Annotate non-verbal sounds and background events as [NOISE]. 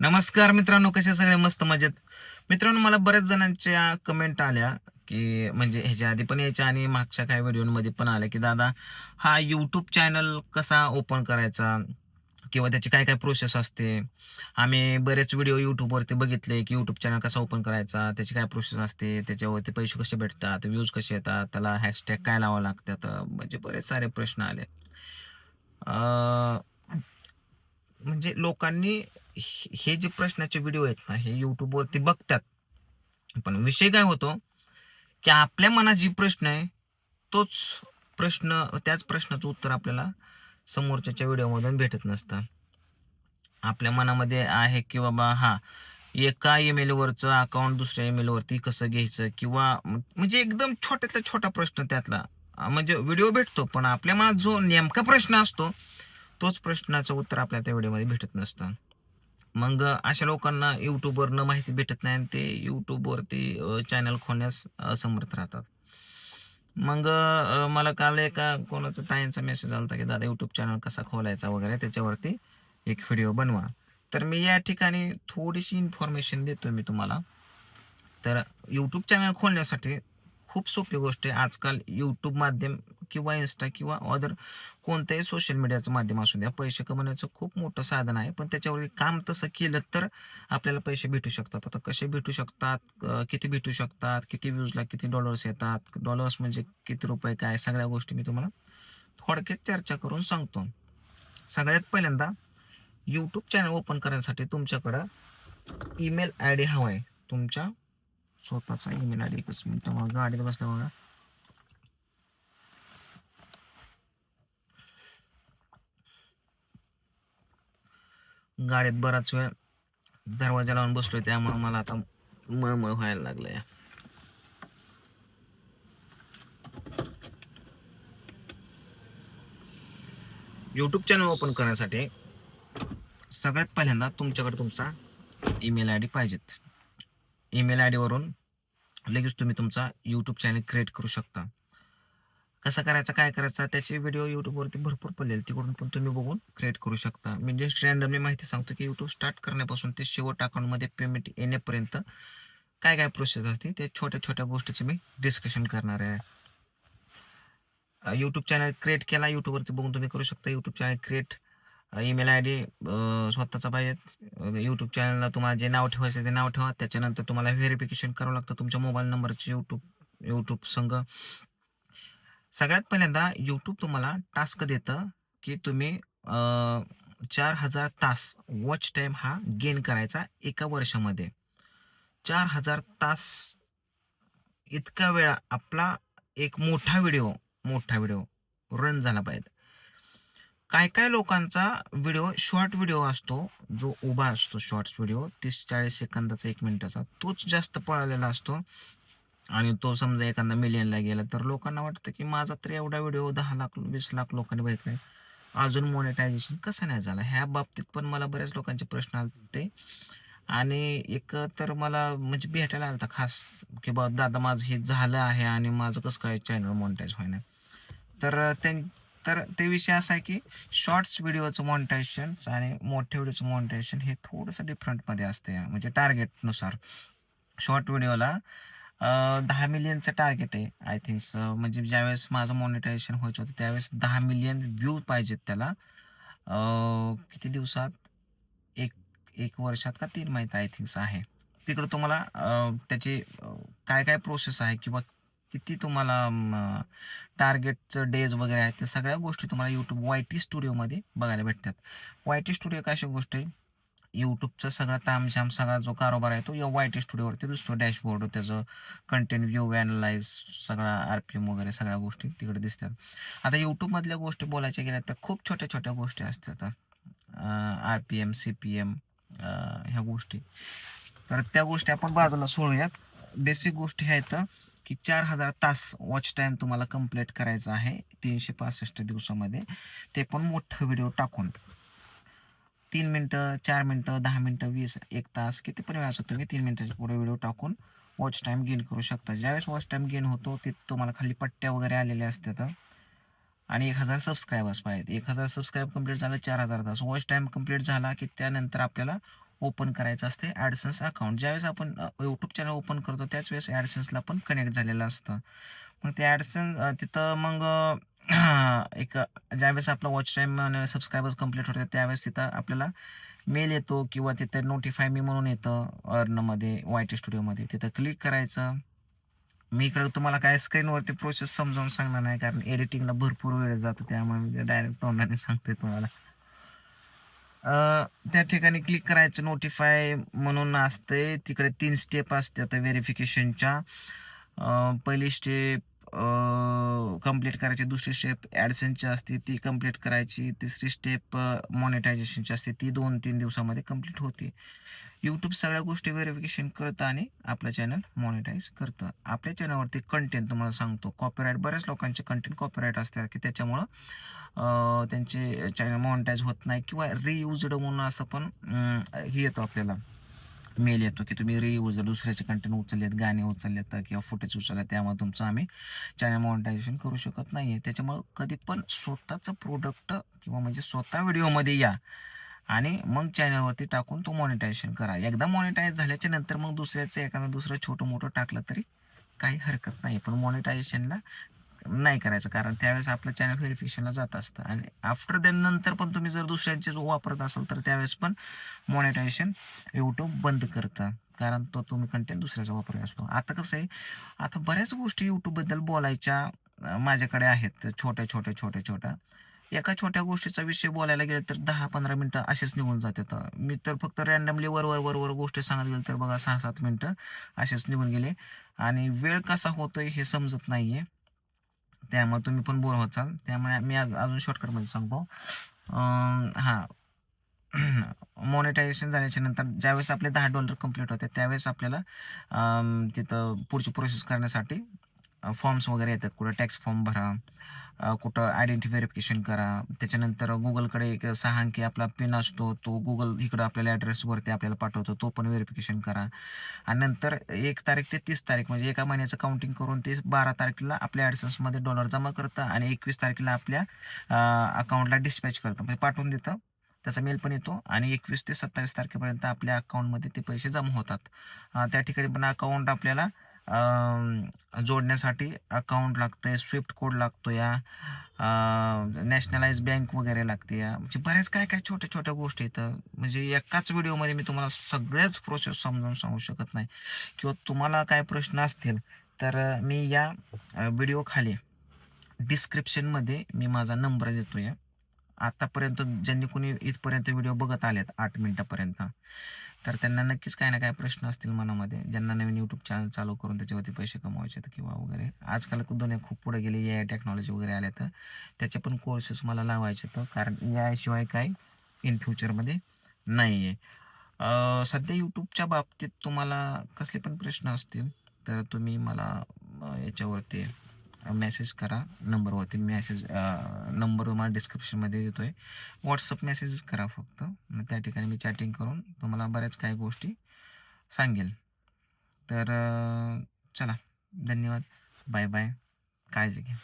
नमस्कार मित्रांनो कसे सगळे? मस्त मजेत. मित्रांनो मला बऱ्याच जणांच्या कमेंट आल्या की म्हणजे ह्याच्या आधी पण यायच्या आणि मागच्या काही व्हिडिओमध्ये पण आल्या की दादा हा यूट्यूब चॅनल कसा ओपन करायचा? किंवा त्याची काय काय प्रोसेस असते? आम्ही बरेच व्हिडिओ यूट्यूबवरती बघितले की यूट्यूब चॅनल कसा ओपन करायचा? त्याची काय प्रोसेस असते? त्याच्यावरती पैसे कसे भेटतात? व्ह्यूज कसे येतात? त्याला हॅशटॅग काय लावावं लागतात म्हणजे बरेच सारे प्रश्न आले. म्हणजे लोकांनी हे जे प्रश्नाचे व्हिडिओ आहेत ना हे युट्यूबवरती बघतात. पण विषय काय होतो की आपल्या मनात जी प्रश्न आहे तोच प्रश्न त्याच प्रश्नाचं उत्तर आपल्याला समोरच्याच्या व्हिडिओमधून भेटत नसतं. आपल्या मनामध्ये आहे की बाबा हा एका ईमेलवरचं अकाउंट दुसऱ्या ईमेलवरती कसं घ्यायचं? किंवा म्हणजे एकदम छोट्यातला छोटा प्रश्न त्यातला. म्हणजे व्हिडिओ भेटतो पण आपल्या मनात जो नेमका प्रश्न असतो तोच प्रश्नाचं उत्तर आपल्या त्या व्हिडिओमध्ये भेटत नसतं. मग अशा लोकांना यूट्यूबवरनं माहिती भेटत नाही आणि ते यूट्यूबवरती चॅनल खोलण्यास असमर्थ राहतात. मग मला काल एका कोणाचा ताईंचा मेसेज आला होता की दादा यूट्यूब चॅनल कसा खोलायचा वगैरे त्याच्यावरती एक व्हिडिओ बनवा. तर मी या ठिकाणी थोडीशी इन्फॉर्मेशन देतो मी तुम्हाला. तर यूट्यूब चॅनल खोलण्यासाठी खूप सोपी गोष्ट आहे. आजकाल यूट्यूब माध्यम किंवा इन्स्टा किंवा अदर कोणत्याही सोशल मीडियाचं माध्यम असू द्या पैसे कमवण्याचं खूप मोठं साधन आहे. पण त्याच्यावरती काम तसं केलं तर आपल्याला पैसे भेटू शकतात. आता कसे भेटू शकतात? किती भेटू शकतात? किती व्ह्यूजला किती डॉलर्स येतात? डॉलर्स म्हणजे किती रुपये काय? सगळ्या गोष्टी मी तुम्हाला थोडक्यात चर्चा करून सांगतो. सगळ्यात पहिल्यांदा यूट्यूब चॅनल ओपन करण्यासाठी तुमच्याकडं ईमेल आय डी हवा आहे. तुमच्या स्वतःचा ईमेल आय डी एकच मिनटं गाडीत बसल्या बघा. गाडीत बराच वेळ दरवाजा लावून बसलोय त्यामुळे मला आता मळमळ व्हायला लागलंय. यूट्यूब चॅनल ओपन करण्यासाठी सगळ्यात पहिल्यांदा तुमच्याकडे तुमचा ईमेल आय डी पाहिजेत. ईमेल आय डीवरून लगेच तुम्ही तुमचा यूट्यूब चॅनल क्रिएट करू शकता. कसं करायचं काय करायचं त्याचे व्हिडिओ यूट्यूबवरती भरपूर पडलेले तिकडून पण तुम्ही बघून क्रिएट करू शकता. मी जस्ट रँडमली माहिती सांगतो की यूट्यूब स्टार्ट करण्यापासून ते शेवट अकाउंटमध्ये पेमेंट येण्यापर्यंत काय काय प्रोसेस असते ते छोट्या छोट्या गोष्टीचं मी डिस्कशन करणार आहे. यूट्यूब चॅनल क्रिएट केला यूट्यूबवरती बघून तुम्ही करू शकता. YouTube channel create email ID D स्वतःचा पाहिजे यूट्यूब चॅनलला तुम्हाला जे नाव ठेवायचं ते नाव ठेवा. त्याच्यानंतर तुम्हाला व्हेरिफिकेशन करावं लागतं. तुमच्या मोबाईल नंबरचे यूट्यूब यूट्यूब संघ सगळ्यात पहिल्यांदा यूट्यूब तुम्हाला टास्क देतं की तुम्ही चार हजार तास वॉच टाइम हा गेन करायचा एका वर्षामध्ये. चार हजार तास इतका वेळा आपला एक मोठा व्हिडिओ मोठा व्हिडिओ रन झाला पाहिजे. काय काय लोकांचा व्हिडिओ शॉर्ट व्हिडिओ असतो जो उभा असतो शॉर्ट्स व्हिडिओ तीस चाळीस सेकंदाचा एक मिनिटाचा तोच जास्त पळालेला असतो. आणि तो समजा एखादा मिलियनला गेला तर लोकांना वाटतं की माझा तर एवढा व्हिडिओ दहा लाख वीस लाख लोकांनी बघितलाय. अजून मोनिटायझेशन कसं नाही झालं? ह्या बाबतीत पण मला बऱ्याच लोकांचे प्रश्न आले आणि एक तर मला म्हणजे भेटायला आलं खास की बा दादा माझं हे झालं आहे आणि माझं कसं काय चॅनल मॉनिटाईज होईना तर त्यां तर ते विषय असा आहे की शॉर्ट्स व्हिडिओचं मॉनिटायझेशन आणि मोठ्या व्हिडिओचं मॉनिटायझेशन हे थोडंसं डिफरंटमध्ये असते म्हणजे टार्गेटनुसार शॉर्ट व्हिडिओला दहा मिलियनचं टार्गेट आहे. आय थिंक म्हणजे ज्यावेळेस माझं मॉनिटायझेशन व्हायचं होतं त्यावेळेस दहा मिलियन व्ह्यू पाहिजेत त्याला. किती दिवसात? एक एक वर्षात का तीन महिन्यात आय थिंक्स आहे. तिकडं तुम्हाला त्याची काय काय प्रोसेस आहे किंवा किती तुम्हाला टार्गेटचं डेज वगैरे आहे त्या सगळ्या गोष्टी तुम्हाला यूट्यूब वाय टी स्टुडिओमध्ये बघायला भेटतात. वाय टी स्टुडिओ काय अशी गोष्ट आहे? यूट्यूबचा सगळा तामझाम सगळा जो कारोबार आहे तो या वाय टी स्टुडिओवरती दिसतो डॅशबोर्ड त्याचं कंटेंट व्ह्यू अॅनलाइज सगळा आर पी एम वगैरे सगळ्या गोष्टी तिकडे दिसतात. आता यूट्यूबमधल्या गोष्टी बोलायच्या गेल्या तर खूप छोट्या छोट्या गोष्टी असतात. R P M C P M ह्या गोष्टी. तर त्या गोष्टी आपण बाजूला सोडूयात. बेसिक गोष्टी आहेत की चार हजार तास वॉच टाइम तुम्हाला कंप्लीट करायचा आहे तीनशे पासष्ट दिवसामध्ये. ते पण मोठं व्हिडिओ टाकून. तीन मिनटं चार मिनटं दहा मिनटं वीस एक तास किती पण वेळाचा तुम्ही तीन मिनटाच्या पुढे व्हिडिओ टाकून वॉच टाइम गेन करू शकता. ज्यावेळेस वॉच टाइम गेन होतो ते तुम्हाला खाली पट्ट्या वगैरे आलेल्या असतात. आणि एक हजार सबस्क्रायबर्स पाहिजेत. एक हजार सबस्क्राईब कंप्लीट झालं चार हजार तास. वॉच टाइम कंप्लीट झाला की त्यानंतर आपल्याला ओपन करायचं असते ॲडसन्स अकाउंट ज्यावेळेस आपण यूट्यूब चॅनल ओपन करतो त्याच वेळेस ॲडसन्सला पण कनेक्ट झालेलं असतं. मग ते ॲडसन्स तिथं मग एक ज्यावेळेस आपला वॉच टाईम सबस्क्रायबर्स कंप्लीट होतात त्यावेळेस तिथं आपल्याला मेल येतो किंवा तिथं नोटिफाय मी म्हणून येतं अर्नमध्ये वाय टी स्टुडिओमध्ये तिथं क्लिक करायचं. मी इकडे तुम्हाला काय स्क्रीनवरती प्रोसेस समजावून सांगणार नाही कारण एडिटिंगला भरपूर वेळ जातो त्यामुळे मी डायरेक्ट तोंडाने सांगते तुम्हाला. त्या ठिकाणी क्लिक करायचं नोटिफाय म्हणून असते तिकडे तीन स्टेप असतात व्हेरिफिकेशनच्या पहिली स्टेप कंप्लीट करायची. दुसरी स्टेप ॲडसनची असते ती कंप्लीट करायची. तिसरी स्टेप मॉनिटायझेशनची असते ती दोन तीन दिवसामध्ये कंप्लीट होते. यूट्यूब सगळ्या गोष्टी व्हेरिफिकेशन करतं आणि आपलं चॅनल मॉनिटाईज करतं. आपल्या चॅनलवरती कंटेंट तुम्हाला सांगतो. कॉपीराईट बऱ्याच लोकांचे कंटेंट कॉपीराईट असतात की त्याच्यामुळं त्यांचे चॅनल मॉनिटाईज होत नाही किंवा रियुजड म्हणून असं पण हे येतो आपल्याला. मेल येतो की तुम्ही रियूज दुसऱ्याचे कंटेंट उचललेत गाणे उचललेत किंवा फुटेज उचलले त्यामुळे तुमचं आम्ही चॅनल मॉनिटायझेशन करू शकत नाही आहे त्याच्यामुळं कधी पण स्वतःचं प्रोडक्ट किंवा म्हणजे स्वतः व्हिडिओमध्ये या आणि मग चॅनलवरती टाकून तो मॉनिटायझेशन करा. एकदा मॉनिटाईज झाल्याच्यानंतर मग दुसऱ्याचं एखादं दुसरं छोटं मोठं टाकलं तरी काही हरकत नाही. पण मॉनिटायझेशनला नाही करायचं कारण त्यावेळेस आपलं चॅनल व्हेरिफिकेशनला जात असतं. आणि आफ्टर दॅन नंतर पण तुम्ही जर दुसऱ्यांचे जो वापरत असाल तर त्यावेळेस पण मॉनिटायझेशन यूट्यूब बंद करतं. कारण तो तुम्ही कंटेंट दुसऱ्याचा वापरत असतो. आता कसं आहे आता बऱ्याच गोष्टी यूट्यूबबद्दल बोलायच्या माझ्याकडे आहेत छोट्या छोट्या छोट्या छोट्या. एका छोट्या गोष्टीचा विषय बोलायला गेलं तर दहा पंधरा मिनटं असेच निघून जातात. मी तर फक्त रॅन्डमली वर वर वर वर गोष्टी सांगत गेलो तर बघा सहा सात मिनटं असेच निघून गेले. आणि वेळ कसा होतोय हे समजत नाही आहे त्यामुळे तुम्ही पण बोर होत चाल. त्यामुळे मी अजून शॉर्टकटमध्ये सांगतो. हां. मॉनिटायझेशन [CLEARS THROAT] झाल्याच्यानंतर ज्यावेळेस आपले दहा डॉलर कंप्लीट होते त्यावेळेस आपल्याला तिथं पुढची प्रोसेस करण्यासाठी फॉर्म्स वगैरे येतात. कुठं टॅक्स फॉर्म भरा कुठं आयडेंटिटी व्हेरिफिकेशन करा. त्याच्यानंतर गुगलकडे एक सहा अंकी आपला पिन असतो तो गुगल इकडं आपल्याला ॲड्रेसवरती आपल्याला पाठवतो तो पण व्हेरिफिकेशन करा. आणि नंतर एक तारीख ते तीस तारीख म्हणजे एका महिन्याचं काउंटिंग करून ते बारा तारखेला आपल्या ॲडसन्समध्ये डॉलर जमा करतं आणि एकवीस तारखेला आपल्या अकाउंटला डिस्पॅच करतं. म्हणजे पाठवून देतं. त्याचा मेल पण येतो आणि एकवीस ते सत्तावीस तारखेपर्यंत आपल्या अकाउंटमध्ये ते पैसे जमा होतात. त्या ठिकाणी पण अकाउंट आपल्याला जोडण्यासाठी अकाउंट लागतं आहे स्विफ्ट कोड लागतो या नॅशनलाइज बँक वगैरे लागते या. म्हणजे बऱ्याच काय काय छोट्या छोट्या गोष्टी इथं म्हणजे एकाच व्हिडिओमध्ये मी तुम्हाला सगळ्याच प्रोसेस समजावून सांगू शकत नाही. किंवा तुम्हाला काय प्रश्न असतील तर मी या व्हिडिओ खाली डिस्क्रिप्शनमध्ये मी माझा नंबर देतो या आतापर्यंत ज्यांनी कोणी इथपर्यंत व्हिडिओ बघत आलेत आठ मिनिटापर्यंत. तर त्यांना नक्कीच काही ना काही प्रश्न असतील मनामध्ये. ज्यांना नवीन यूट्यूब चॅनल चालू करून त्याच्यावरती पैसे कमवायचे आहेत किंवा वगैरे. आजकाल दुनिया खूप पुढे गेली ए आय टेक्नॉलॉजी वगैरे आल्या तर. त्याचे पण कोर्सेस मला लावायचे तर कारण याशिवाय काय इन फ्युचरमध्ये नाही आहे सध्या यूट्यूबच्या बाबतीत तुम्हाला कसले पण प्रश्न असतील तर तुम्ही मला याच्यावरती मेसेज करा. नंबरवरती मेसेज नंबर मला डिस्क्रिप्शनमध्ये देतो आहे व्हॉट्सअप मेसेज करा फक्त. मग त्या ठिकाणी मी चॅटिंग करून तुम्हाला बऱ्याच काही गोष्टी सांगेल. तर चला. धन्यवाद. बाय बाय काळजी घ्या.